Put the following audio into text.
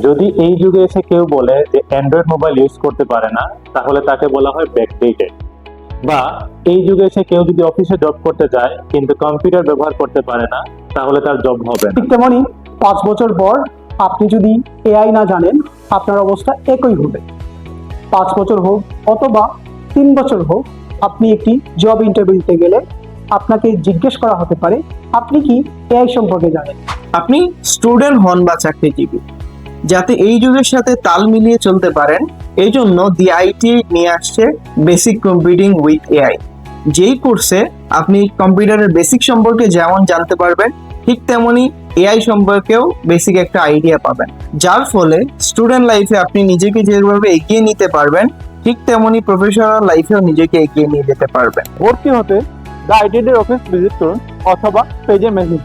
যদি এই যুগে এসে কেউ বলে যে অ্যান্ড্রয়েড মোবাইল ইউজ করতে পারে না তাহলে তাকে বলা হয় ব্যাকডেটেড বা এই যুগে এসে কেউ যদি অফিসে জব করতে যায় কিন্তু কম্পিউটার ব্যবহার করতে পারে না তাহলে তার জব হবে ঠিক তেমনই পাঁচ বছর পর আপনি যদি এআই না জানেন আপনার অবস্থা একই হবে। পাঁচ বছর হোক অথবা তিন বছর হোক আপনি একটি জব ইন্টারভিউ দিতে গেলে আপনাকে জিজ্ঞেস করা হতে পারে আপনি কি এআই সম্পর্কে জানেন? আপনি স্টুডেন্ট হন বা চাকরিজীবী। যাতে এই যুগের সাথে তাল মিলিয়ে চলতে পারেন। এই জন্য দি আইটি নিয়ে আসছে বেসিক কম্পিউটিং উইথ এআই যেই কোর্সে আপনি কম্পিউটারের বেসিক সম্পর্কে যেমন জানতে পারবেন, ঠিক তেমনি এআই সম্পর্কেও বেসিক একটা আইডিয়া পাবেন। যার ফলে স্টুডেন্ট লাইফে আপনি নিজেকে যেভাবে এগিয়ে নিতে পারবেন, ঠিক তেমনি প্রফেশনাল লাইফেও নিজেকে এগিয়ে নিয়ে যেতে পারবেন। ভর্তি হতে দ্য আইটিডের অফিস ভিজিট করুন অথবা পেজে মেসেজ